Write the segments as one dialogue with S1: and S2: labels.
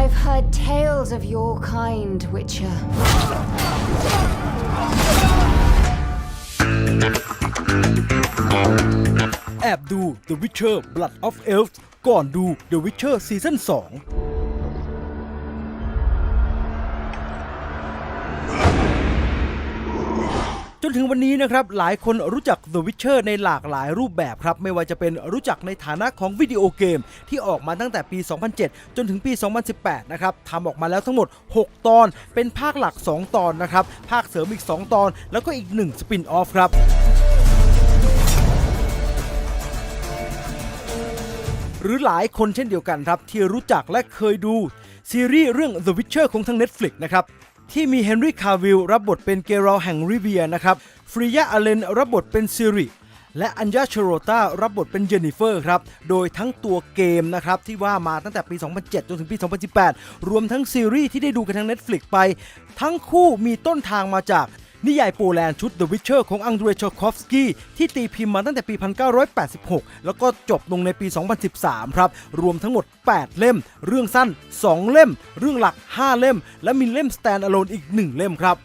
S1: I've heard tales of your kind, Witcher.
S2: แอบดู The Witcher Blood of Elves ก่อนดู The Witcher ซีซั่น2 นถึงวันนี้นะครับหลายคนรู้จัก The Witcher ในหลากหลายรูปแบบครับ ไม่ว่าจะเป็นรู้จักในฐานะของวิดีโอเกม ที่ออกมาตั้งแต่ปี 2007 จนถึงปี 2018 นะครับทำออกมาแล้วทั้งหมด 6 ตอน เป็นภาคหลัก 2 ตอนนะครับ ภาคเสริมอีก 2 ตอน แล้วก็อีก 1 สปินออฟครับหรือหลายคนเช่นเดียวกันครับ ที่รู้จักและเคยดู ซีรีส์เรื่อง The Witcher ของทาง Netflix นะครับ ที่มีเฮนรี่คาวิลรับบทเป็นเกราลแห่งริเวียนะครับฟริยาอเลนรับบทเป็นซิริและอัญญาชโรตารับบทเป็นเจนนิเฟอร์ครับ โดยทั้งตัวเกมนะครับที่ว่ามาตั้งแต่ปี 2007 จนถึงปี 2018 รวมทั้งซีรีส์ที่ได้ดูกันทาง Netflix ไป ทั้งคู่มีต้นทางมาจาก นิยายโปแลนด์ชุด The Witcher ของอังเดรชคอฟสกี้ที่ตีพิมพ์มาตั้งแต่ปี 1986 แล้วก็จบลงในปี 2013 ครับ รวมทั้งหมด 8 เล่ม เรื่องสั้น 2 เล่ม เรื่องหลัก 5 เล่ม และมีเล่ม stand alone อีก 1 เล่มครับ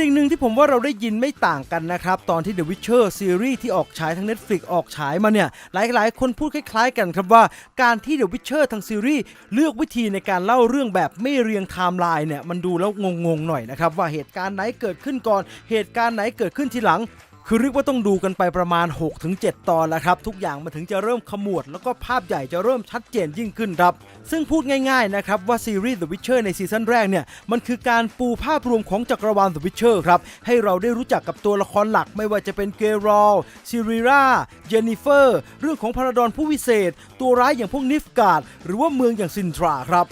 S2: สิ่งหนึ่งที่ผมว่าเราได้ยินไม่ต่างกันนะครับ ตอนที่ The Witcher ซีรีส์ที่ออกฉายทาง Netflix ออกฉายมาเนี่ย หลายๆ คนพูดคล้ายๆ กันครับว่าการที่ The Witcher ทางซีรีส์เลือกวิธีในการเล่าเรื่องแบบไม่เรียงไทม์ไลน์เนี่ยมันดูแล้วงงๆหน่อยนะครับว่าเหตุการณ์ไหนเกิดขึ้นก่อน เหตุการณ์ไหนเกิดขึ้นทีหลัง คือเรียกว่าต้องดูกันไปประมาณ 6-7 ตอนแล้วครับ ทุกอย่างมันถึงจะเริ่มขมวด แล้วก็ภาพใหญ่จะเริ่มชัดเจนยิ่งขึ้นครับ ซึ่งพูดง่ายๆนะครับว่าซีรีส์ The Witcher ในซีซั่นแรกเนี่ย มันคือการปูภาพรวมของจักรวาล The Witcher ครับ ให้เราได้รู้จักกับตัวละครหลักไม่ว่าจะเป็นเกรอลซิริราเจนนิเฟอร์ เรื่องของพาราดอนผู้วิเศษ ตัวร้ายอย่างพวกนิฟการ์ดหรือว่าเมืองอย่างซินทราครับ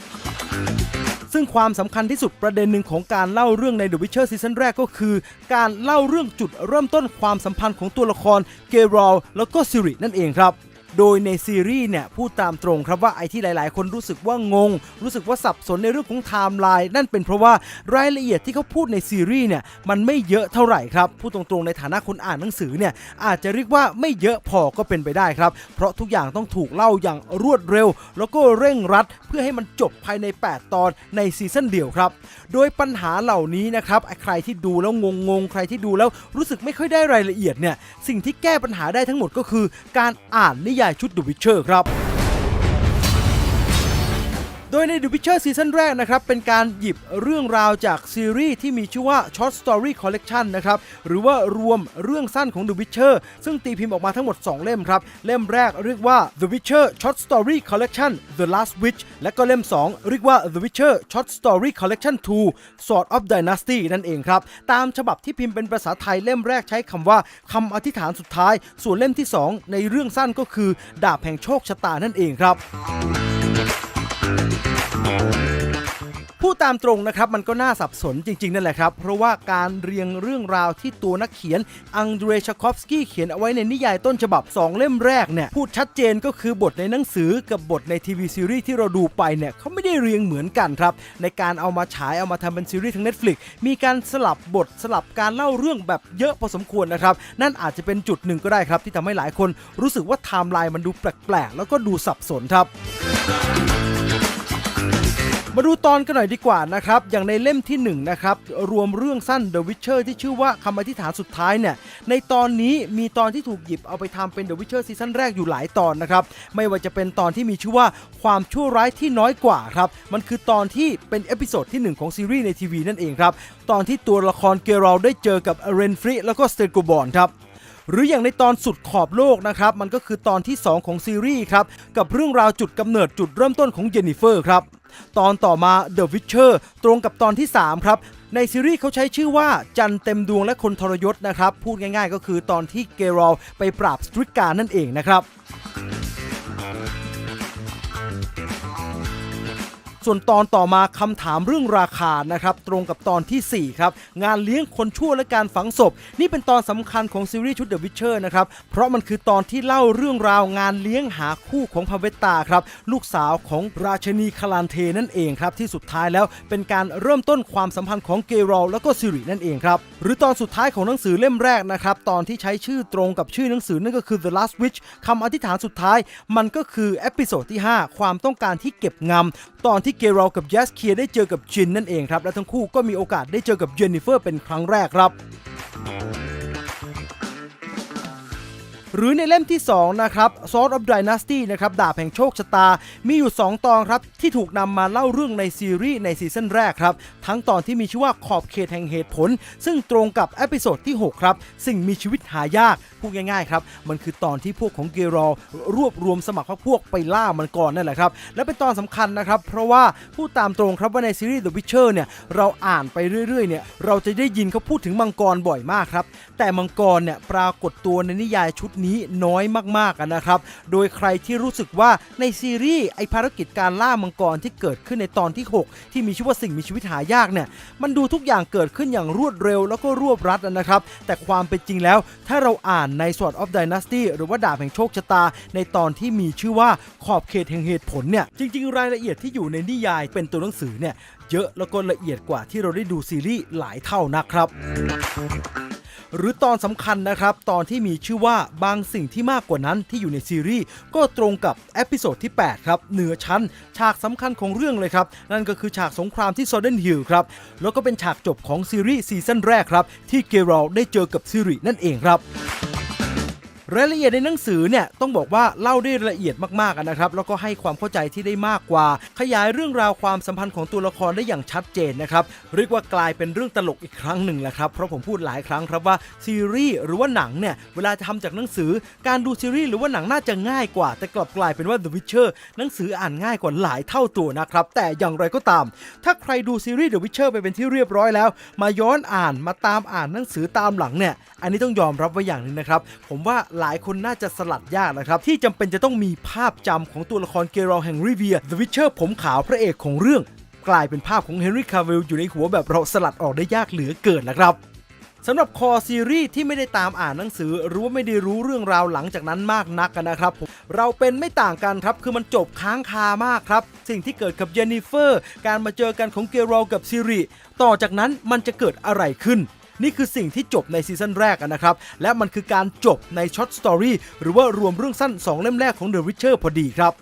S2: ซึ่งความสำคัญที่สุดประเด็นหนึ่งของการเล่าเรื่องใน The Witcher ซีซั่นแรกก็คือ การเล่าเรื่องจุดเริ่มต้นความสัมพันธ์ของตัวละครเกรอลแล้วก็ซิรินั่นเองครับ โดยในซีรีส์เนี่ยพูดตามตรงครับว่าไอ้ที่หลาย ๆ คนรู้สึกว่างง รู้สึกว่าสับสนในเรื่องของไทม์ไลน์นั่นเป็นเพราะว่ารายละเอียดที่เขาพูดในซีรีส์เนี่ยมันไม่เยอะเท่าไหร่ครับพูดตรงๆในฐานะคนอ่านหนังสือเนี่ยอาจจะเรียกว่าไม่เยอะพอก็เป็นไปได้ครับ เพราะทุกอย่างต้องถูกเล่าอย่างรวดเร็ว แล้วก็เร่งรัดเพื่อให้มันจบภายใน 8 ตอนในซีซั่นเดียวครับ โดยปัญหาเหล่านี้นะครับไอ้ใครที่ดูแล้วงงๆใครที่ดูแล้วรู้สึกไม่ค่อยได้รายละเอียดเนี่ยสิ่งที่แก้ปัญหาได้ทั้งหมดก็คือ การอ่านนิยายชุด The Witcher ครับโดยใน The Witcher ซีซั่นแรกนะครับ เป็นการหยิบเรื่องราวจากซีรีส์ที่มีชื่อว่า Short Story Collection นะครับ หรือว่ารวมเรื่องสั้นของ The Witcher ซึ่งตีพิมพ์ออกมาทั้งหมด 2 เล่มครับ เล่มแรกเรียกว่า The Witcher Short Story Collection The Last Witch และก็เล่ม 2 เรียกว่า The Witcher Short Story Collection 2 Sword of Dynasty นั่นเองครับ ตามฉบับที่พิมพ์เป็นภาษาไทยเล่มแรกใช้คำว่าคำอธิษฐานสุดท้าย ส่วนเล่มที่ 2 ในเรื่องสั้นก็คือ ดาบแห่งโชคชะตานั่นเองครับ พูดตามตรงนะครับมันก็น่าสับสนจริง ๆ นั่นแหละครับ เพราะว่าการเรียงเรื่องราวที่ตัวนักเขียนอังเดรชคอฟสกี้เขียนเอาไว้ในนิยายต้นฉบับ 2 เล่มแรกเนี่ยพูดชัดเจนก็คือบทในหนังสือกับบทในทีวีซีรีส์ที่เราดูไปเนี่ยเขาไม่ได้เรียงเหมือนกันครับ ในการเอามาฉายเอามาทำเป็นซีรีส์ทาง Netflix มีการสลับบทสลับการเล่าเรื่องแบบเยอะพอสมควรนะครับนั่นอาจจะเป็นจุดหนึ่งก็ได้ครับ ที่ทำให้หลายคนรู้สึกว่าไทม์ไลน์มันดูแปลกๆแล้วก็ดูสับสนครับ มาดูตอนกันหน่อยดีกว่านะครับ อย่างในเล่มที่1นะครับรวมเรื่องสั้น The Witcher ที่ชื่อว่าคำอธิษฐานสุดท้ายเนี่ยในตอนนี้มีตอนที่ถูกหยิบเอาไปทำเป็น The Witcher ซีซั่นแรกอยู่หลายตอนนะครับไม่ว่าจะเป็นตอนที่มีชื่อว่าความชั่วร้ายที่น้อยกว่าครับมันคือตอนที่เป็นเอพิโซดที่ 1 ของซีรีส์ในทีวีนั่นเองครับตอนที่ตัวละครเกราลได้เจอกับเรนฟรีแล้วก็สเตโกบอนครับหรืออย่างในตอนสุดขอบโลกนะครับ มันก็คือตอนที่ 2 ของซีรีส์ครับ กับเรื่องราวจุดกำเนิดจุดเริ่มต้นของเจนนิเฟอร์ครับ ตอนต่อมา The Witcher ตรงกับตอนที่ 3 ครับ ในซีรีส์เขาใช้ชื่อว่าจันเต็มดวงและคนทรยศนะครับ พูดง่ายๆก็คือตอนที่เกรอลไปปราบสตริกานั่นเองนะครับ ส่วนตอนต่อมาคำถามเรื่องราคานะครับตรงกับตอนทีสี่ 4 ครับ งานเลี้ยงคนชั่วและการฝังศพ นี่เป็นตอนสำคัญของซีรีส์ชุด The Witcher นะครับเพราะมันคือตอนที่เล่าเรื่องราวงานเลี้ยงหาคู่ของพาเวตตาครับลูกสาวของราชนีคาลานเทนั่นเองครับที่สุดท้ายแล้วเป็นการเริ่มต้นความสัมพันธ์ของเกรอลแล้วก็ซิรินั่นเองครับหรือตอนสุดท้ายของหนังสือเล่มแรกนะครับตอนที่ใช้ชื่อตรงกับชื่อหนังสือนั่นก็คือ The Last Witch คำอธิษฐานสุดท้าย มันก็คือเอพิโซดที่ 5 ความต้องการที่เก็บงำตอนที่เกเรอลกับยัสเคียได้เจอกับจินนั่นเองครับ และทั้งคู่ก็มีโอกาสได้เจอกับเจนนิเฟอร์เป็นครั้งแรกครับ หรือในเล่มที่ 2 นะครับ s o r d of Dynasty นะครับดาบแห่งโชคชะตา มีอยู่ 2 ตอนครับ ที่ถูกนำมาเล่าเรื่องในซีรีส์ในซีซั่นแรกครับ ทั้งตอนที่มีชื่อว่าขอบเขตแห่งเหตุผล ซึ่งตรงกับเอพิโซดที่ 6 ครับ สิ่งมีชีวิตหายาก พูดง่ายๆครับมันคือตอนที่พวกของเกรอลรวบรวมสมัครพรรคพวกไปล่ามันก่อนนั่นแหละครับและเป็นตอนสำคัญนะครับเพราะว่าพูดตามตรงครับว่าในซีรีส์ The Witcher เนี่ยเราอ่านไปเรื่อยๆเนี่ยเราจะได้ยินเขาพูดถึงมังกรบ่อยมากครับแต่มังกรเนี่ยปรากฏตัวในนิยายชุดนี้น้อยมากๆนะครับโดยใครที่รู้สึกว่าในซีรีส์ไอภารกิจการล่ามังกรที่เกิดขึ้นในตอนที่ 6 ที่มีชื่อว่าสิ่งมีชีวิตหายากเนี่ยมันดูทุกอย่างเกิดขึ้นอย่างรวดเร็วแล้วก็รวบรัดนะครับแต่ความเป็นจริงแล้วถ้าเราอ่านใน Sword of Dynasty หรือว่าดาบแห่งโชคชะตา ในตอนที่มีชื่อว่าขอบเขตแห่งเหตุผลเนี่ย จริง ๆ รายละเอียดที่อยู่ในนิยายเป็นตัวหนังสือเนี่ยเยอะแล้วก็ละเอียดกว่าที่เราได้ดูซีรีส์หลายเท่านักครับหรือตอนสำคัญนะครับ ตอนที่มีชื่อว่าบางสิ่งที่มากกว่านั้นที่อยู่ในซีรีส์ก็ตรงกับเอพิโซดที่ 8 ครับ เหนือชั้น ฉากสำคัญของเรื่องเลยครับ นั่นก็คือฉากสงครามที่โซเดนฮิลครับ แล้วก็เป็นฉากจบของซีรีส์ซีซั่นแรกครับ ที่เกรลได้เจอกับซิรินั่นเองครับ รายละเอียดในหนังสือเนี่ยต้องบอกว่าเล่าได้ละเอียดมากๆนะครับ แล้วก็ให้ความเข้าใจที่ได้มากกว่า ขยายเรื่องราวความสัมพันธ์ของตัวละครได้อย่างชัดเจนนะครับเรียกว่ากลายเป็นเรื่องตลกอีกครั้งหนึ่งแหละครับเพราะผมพูดหลายครั้งครับว่าซีรีส์หรือว่าหนังเนี่ยเวลาจะทำจากหนังสือ การดูซีรีส์หรือว่าหนังน่าจะง่ายกว่า แต่กลับกลายเป็นว่า The Witcher หนังสืออ่านง่ายกว่าหลายเท่าตัวนะครับแต่อย่างไรก็ตาม ถ้าใครดูซีรีส์ The Witcher ไปเป็นที่เรียบร้อยแล้ว มาย้อนอ่านมาตามอ่านหนังสือตามหลังเนี่ยอันนี้ต้องยอมรับไว้อย่างหนึ่งนะครับผมว่าหลายคนน่าจะสลัดยากนะครับ ที่จำเป็นจะต้องมีภาพจำของตัวละครเกรอลแห่งริเวีย The Witcher ผมขาวพระเอกของเรื่อง กลายเป็นภาพของเฮนรี่คาเวลอยู่ในหัวแบบเราสลัดออกได้ยากเหลือเกินนะครับสำหรับคอซีรีส์ที่ไม่ได้ตามอ่านหนังสือ หรือว่าไม่ได้รู้เรื่องราวหลังจากนั้นมากนักกันนะครับผมเราเป็นไม่ต่างกันครับ คือมันจบค้างคามากครับ สิ่งที่เกิดกับเจนนิเฟอร์ การมาเจอกันของเกรอลกับซิริต่อจากนั้นมันจะเกิดอะไรขึ้น นี่คือสิ่งที่จบในซีซั่นแรกนะครับ และมันคือการจบในช็อตสตอรี่หรือว่ารวมเรื่องสั้น 2 เล่มแรกของ The Witcher พอดีครับ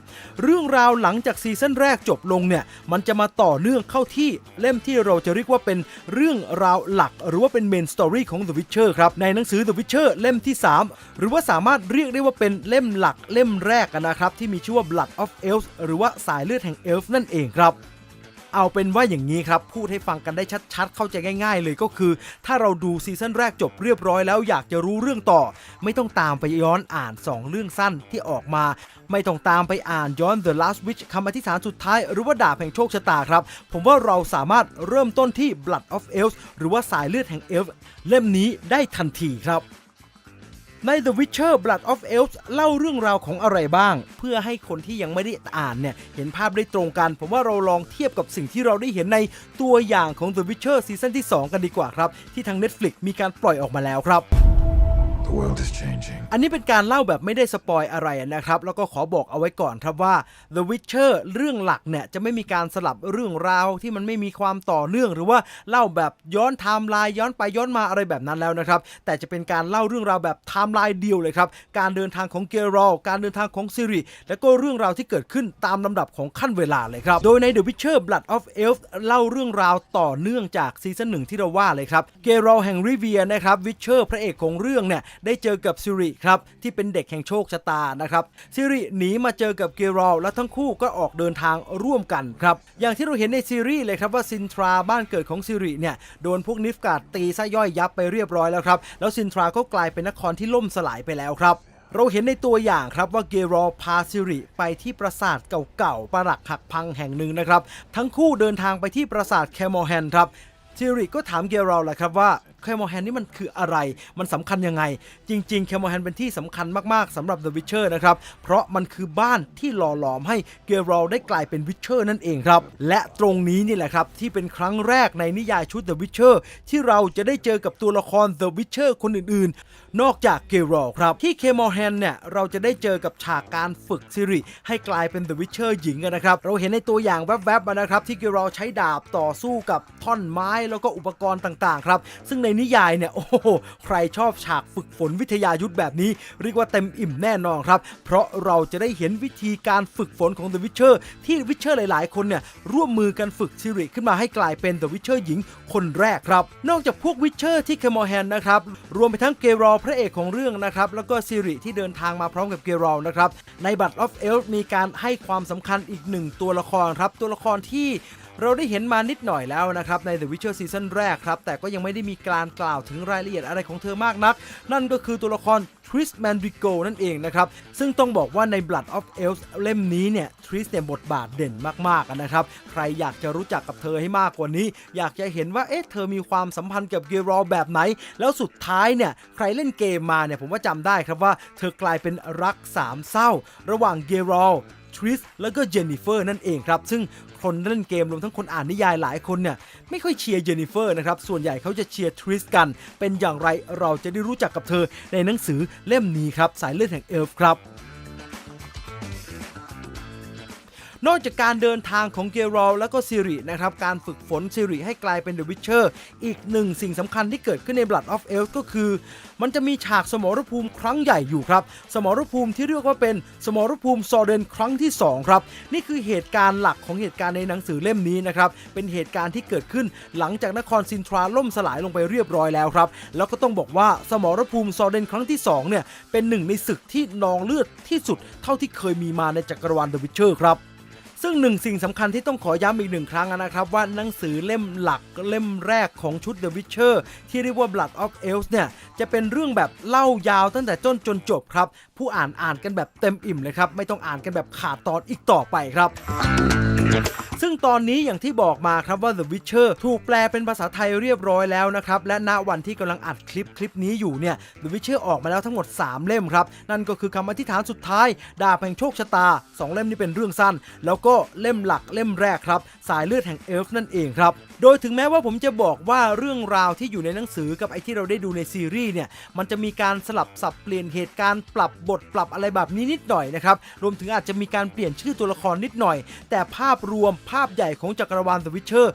S2: เรื่องราวหลังจากซีซั่นแรกจบลงเนี่ย มันจะมาต่อเนื่องเข้าที่เล่มที่เราจะเรียกว่าเป็นเรื่องราวหลัก หรือว่าเป็นเมนสตอรี่ของ The Witcher ครับ ในหนังสือ The Witcher เล่มที่ 3 หรือว่าสามารถเรียกได้ว่าเป็นเล่มหลักเล่มแรกนะครับที่มีชื่อว่า Blood of Elves หรือว่าสายเลือดแห่งเอลฟ์นั่นเองครับ เอาเป็นว่าอย่างนี้ครับ พูดให้ฟังกันได้ชัดๆ เข้าใจง่าย ๆ เลยก็คือ ถ้าเราดูซีซั่นแรกจบเรียบร้อยแล้วอยากจะรู้เรื่องต่อ ไม่ต้องตามไปย้อนอ่าน 2 เรื่องสั้นที่ออกมา ไม่ต้องตามไปอ่านย้อน The Last Witch คำอธิษฐานสุดท้าย หรือว่าดาบแห่งโชคชะตาครับ ผมว่าเราสามารถเริ่มต้นที่ Blood of Elves หรือว่าสายเลือดแห่งเอลฟ์เล่มนี้ได้ทันทีครับ ใน The Witcher Blood of Elves เล่าเรื่องราวของอะไรบ้าง เพื่อให้คนที่ยังไม่ได้อ่านเนี่ย เห็นภาพได้ตรงกัน ผมว่าเราลองเทียบกับสิ่งที่เราได้เห็นในตัวอย่างของ The Witcher ซีซั่นที่ 2 กันดีกว่าครับ ที่ทาง Netflix มีการปล่อยออกมาแล้วครับ อันนี้เป็นการเล่าแบบไม่ได้สปอยอะไรนะครับ แล้วก็ขอบอกเอาไว้ก่อนครับว่า The Witcher เรื่องหลักเนี่ยจะไม่มีการสลับเรื่องราวที่มันไม่มีความต่อเนื่อง หรือว่าเล่าแบบย้อนไทม์ไลน์ย้อนไปย้อนมาอะไรแบบนั้นแล้วนะครับ แต่จะเป็นการเล่าเรื่องราวแบบไทม์ไลน์เดียวเลยครับ การเดินทางของเกรอลการเดินทางของซิริและก็เรื่องราวที่เกิดขึ้นตามลำดับของขั้นเวลาเลยครับ โดยใน The Witcher Blood of Elves เล่าเรื่องราวต่อเนื่องจากซีซั่นหนึ่งที่เราว่าเลยครับ เกรอลแห่งริเวียนะครับ วิเชอร์พระเอกของเรื่องเนี่ยได้เจอกับซิริครับที่เป็นเด็กแห่งโชคชะตานะครับซิริหนีมาเจอกับเกรอลและทั้งคู่ก็ออกเดินทางร่วมกันครับอย่างที่เราเห็นในซีรีส์เลยครับว่าซินทราบ้านเกิดของซิริเนี่ยโดนพวกนิฟกาดตีซะย่อยยับไปเรียบร้อยแล้วครับแล้วซินทราก็กลายเป็นนครที่ล่มสลายไปแล้วครับเราเห็นในตัวอย่างครับว่าเกรอลพาซิริไปที่ปราสาทเก่าๆปรักหักพังแห่งหนึ่งนะครับ ทั้งคู่เดินทางไปที่ปราสาทแคมอแฮนครับซิริก็ถามเกรอลแหละครับว่า เคมอแฮนนี่มันคืออะไร มันสำคัญยังไง จริงๆเคมอแฮนเป็นที่สำคัญมากๆสำหรับ The Witcher นะครับ เพราะมันคือบ้านที่หล่อหลอมให้เกรอลได้กลายเป็นวิชเชอร์นั่นเองครับ และตรงนี้นี่แหละครับ ที่เป็นครั้งแรกในนิยายชุด The Witcher ที่เราจะได้เจอกับตัวละคร The Witcher คนอื่นๆ นอกจากเกรอครับ ที่เคมอลแฮนเนี่ย เราจะได้เจอกับฉากการฝึกซิริให้กลายเป็น The Witcher หญิงกันนะครับ เราเห็นในตัวอย่างแวบๆมานะครับ ที่เกรอใช้ดาบต่อสู้กับท่อนไม้แล้วก็อุปกรณ์ต่างๆ ครับ ซึ่งในนิยายเนี่ย โอ้โห ใครชอบฉากฝึกฝนวิทยายุทธแบบนี้ เรียกว่าเต็มอิ่มแน่นอนครับ เพราะเราจะได้เห็นวิธีการฝึกฝนของ The Witcher ที่ Witcher หลายๆ คนเนี่ยร่วมมือกันฝึกซิริขึ้นมาให้กลายเป็น The Witcher หญิงคนแรกครับนอกจากพวก Witcher ที่เคมอร์แฮนนะครับรวมไปทั้งเกรอพระเอกของเรื่องนะครับ แล้วก็ซิริที่เดินทางมาพร้อมกับเกรอลนะครับ ในบัตร of Elf มีการให้ความสำคัญอีกหนึ่งตัวละครครับ ตัวละครที่เราได้เห็นมานิดหน่อยแล้วนะครับใน The Witcher ซีซั่นแรกครับ แต่ก็ยังไม่ได้มีการกล่าวถึงรายละเอียดอะไรของเธอมากนัก นั่นก็คือตัวละคร Tris Mandrigo นั่นเองนะครับ ซึ่งต้องบอกว่าใน Blood of Elves เล่มนี้เนี่ย Tris เนี่ยบทบาทเด่นมากๆนะครับ ใครอยากจะรู้จักกับเธอให้มากกว่านี้ อยากจะเห็นว่าเอ๊ะเธอมีความสัมพันธ์กับเกรอลแบบไหน แล้วสุดท้ายเนี่ยใครเล่นเกมมาเนี่ยผมว่าจำได้ครับว่าเธอกลายเป็นรักสามเศร้า ระหว่างเกรอล ทริสแล้วก็เจนนิเฟอร์นั่นเองครับ ซึ่งคนเล่นเกมรวมทั้งคนอ่านนิยายหลายคนเนี่ยไม่ค่อยเชียร์เจนนิเฟอร์นะครับ ส่วนใหญ่เขาจะเชียร์ทริสกัน เป็นอย่างไรเราจะได้รู้จักกับเธอในหนังสือเล่มนี้ครับ สายเลือดแห่งเอลฟ์ครับ นอกจากการเดินทางของเกรอลแล้วก็ซิรินะครับการฝึกฝนซิริให้กลายเป็นเดอะวิ t เชอร์อีกหนึ่งสิ่งสำคัญที่เกิดขึ้นใน Blood of Elves ก็คือ มันจะมีฉากสมรภูมิครั้งใหญ่อยู่ครับ สมรภูมิที่เรียกว่าเป็นสมรภูมิซอเดนครั้งที่ 2 ครับ นี่คือเหตุการณ์หลักของเหตุการณ์ในหนังสือเล่มนี้นะครับเป็นเหตุการณ์ที่เกิดขึ้นหลังจากนครซินทราล่มสลายลงไปเรียบร้อยแล้วครับแล้วก็ต้องบอกว่าสมรภูมิซอเดนครั้งที่สองเนี่ยเป็นหนึ่งในศึกที่นองเลือดที่สุดเท่าที่เคยมีมาในจักรวาลเดอะวิ t เชอร์ครับ ซึ่งหนึ่งสิ่งสำคัญที่ต้องขอย้ำอีกหนึ่งครั้งนะครับ ว่าหนังสือเล่มหลักเล่มแรกของชุด The Witcher ที่เรียกว่า Blood of Elves เนี่ย จะเป็นเรื่องแบบเล่ายาวตั้งแต่ต้นจนจบครับ ผู้อ่านอ่านกันแบบเต็มอิ่มเลยครับ ไม่ต้องอ่านกันแบบขาดตอนอีกต่อไปครับ ซึ่งตอนนี้อย่างที่บอกมาครับว่า The Witcher ถูกแปลเป็นภาษาไทยเรียบร้อยแล้วนะครับ และณวันที่กำลังอัดคลิปคลิปนี้อยู่เนี่ย The Witcher ออกมาแล้วทั้งหมด 3 เล่มครับ นั่นก็คือคำอธิษฐานสุดท้าย ดาบแห่งโชคชะตา 2 เล่มนี้เป็นเรื่องสั้น แล้วก็เล่มหลักเล่มแรกครับ สายเลือดแห่งเอลฟ์นั่นเองครับโดยถึงแม้ว่าผมจะบอกว่าเรื่องราวที่อยู่ในหนังสือกับไอ้ที่เราได้ดูในซีรีส์เนี่ยมันจะมีการสลับสับเปลี่ยนเหตุการณ์ปรับบทปรับอะไรแบบนี้นิดหน่อยนะครับรวมถึงอาจจะมีการเปลี่ยนชื่อตัวละครนิดหน่อย แต่ภาพรวมภภาพใหญ่ของจักรวาล The Witcher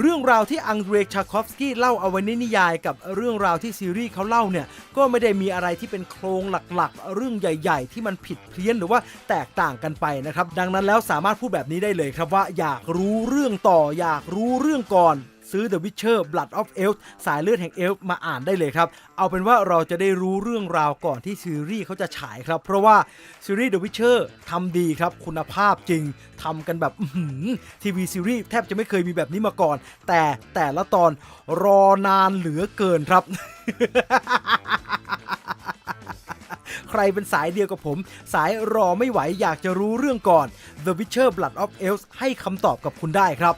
S2: เรื่องราวที่อังเดรชาคอฟสกี้เล่าเอาไว้ในนิยายกับเรื่องราวที่ซีรีส์เขาเล่าเนี่ยก็ไม่ได้มีอะไรที่เป็นโครงหลักๆ เรื่องใหญ่ ๆ ที่มันผิดเพี้ยนหรือว่าแตกต่างกันไปนะครับ ดังนั้นแล้วสามารถพูดแบบนี้ได้เลยครับว่าอยากรู้เรื่องต่ออยากรู้เรื่องก่อน ซื้อ The Witcher Blood of Elves สายเลือดแห่งเอลฟ์มาอ่านได้เลยครับ เอาเป็นว่าเราจะได้รู้เรื่องราวก่อนที่ซีรีส์เขาจะฉายครับ เพราะว่าซีรีส์ The Witcher ทำดีครับ คุณภาพจริงทำกันแบบทีวีซีรีส์แทบจะไม่เคยมีแบบนี้มาก่อน แต่แต่ละตอนรอนานเหลือเกินครับใครเป็นสายเดียวกับผม สายรอไม่ไหวอยากจะรู้เรื่องก่อน The Witcher Blood of Elves ให้คำตอบกับคุณได้ครับ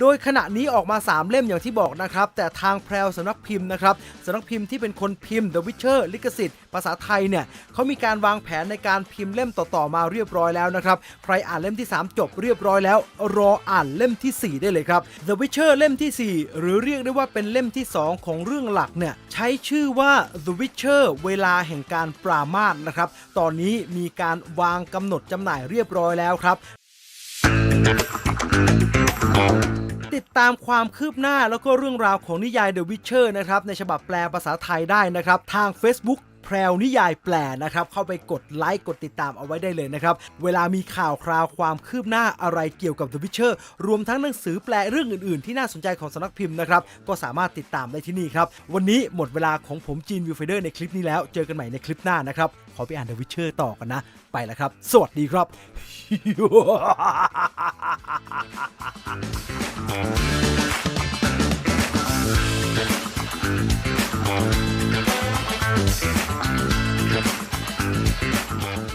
S2: โดยขณะนี้ออกมา 3 เล่มอย่างที่บอกนะครับ แต่ทางแพรวสำนักพิมพ์นะครับสำนักพิมพ์ที่เป็นคนพิมพ์ The Witcher ลิขสิทธิ์ภาษาไทยเนี่ยเขามีการวางแผนในการพิมพ์เล่มต่อๆมาเรียบร้อยแล้วนะครับใครอ่านเล่มที่ 3 จบเรียบร้อยแล้ว รออ่านเล่มที่ 4 ได้เลยครับ The Witcher เล่มที่ 4 หรือเรียกได้ว่าเป็นเล่มที่ 2 ของเรื่องหลักเนี่ยใช้ชื่อว่า The Witcher เวลาแห่งการปรามาสนะครับตอนนี้มีการวางกำหนดจำหน่ายเรียบร้อยแล้วครับ ติดตามความคืบหน้าแล้วก็เรื่องราวของนิยาย The Witcher นะครับในฉบับแปลภาษาไทยได้นะครับ ทาง Facebook แพรวนิยายแปลนะครับเข้าไปกดไลค์กดติดตามเอาไว้ได้เลยนะครับ เวลามีข่าวคราวความคืบหน้าอะไรเกี่ยวกับ The Witcher รวมทั้งหนังสือแปลเรื่องอื่น ๆ ที่น่าสนใจของสนักพิมพ์นะครับ ก็สามารถติดตามได้ที่นี่ครับ วันนี้หมดเวลาของผมจีนวิวเฟเดอร์ในคลิปนี้แล้ว เจอกันใหม่ในคลิปหน้านะครับ ขอไปอ่าน The Witcher ต่อกันนะ ไปแล้วครับ สวัสดีครับ Thank you.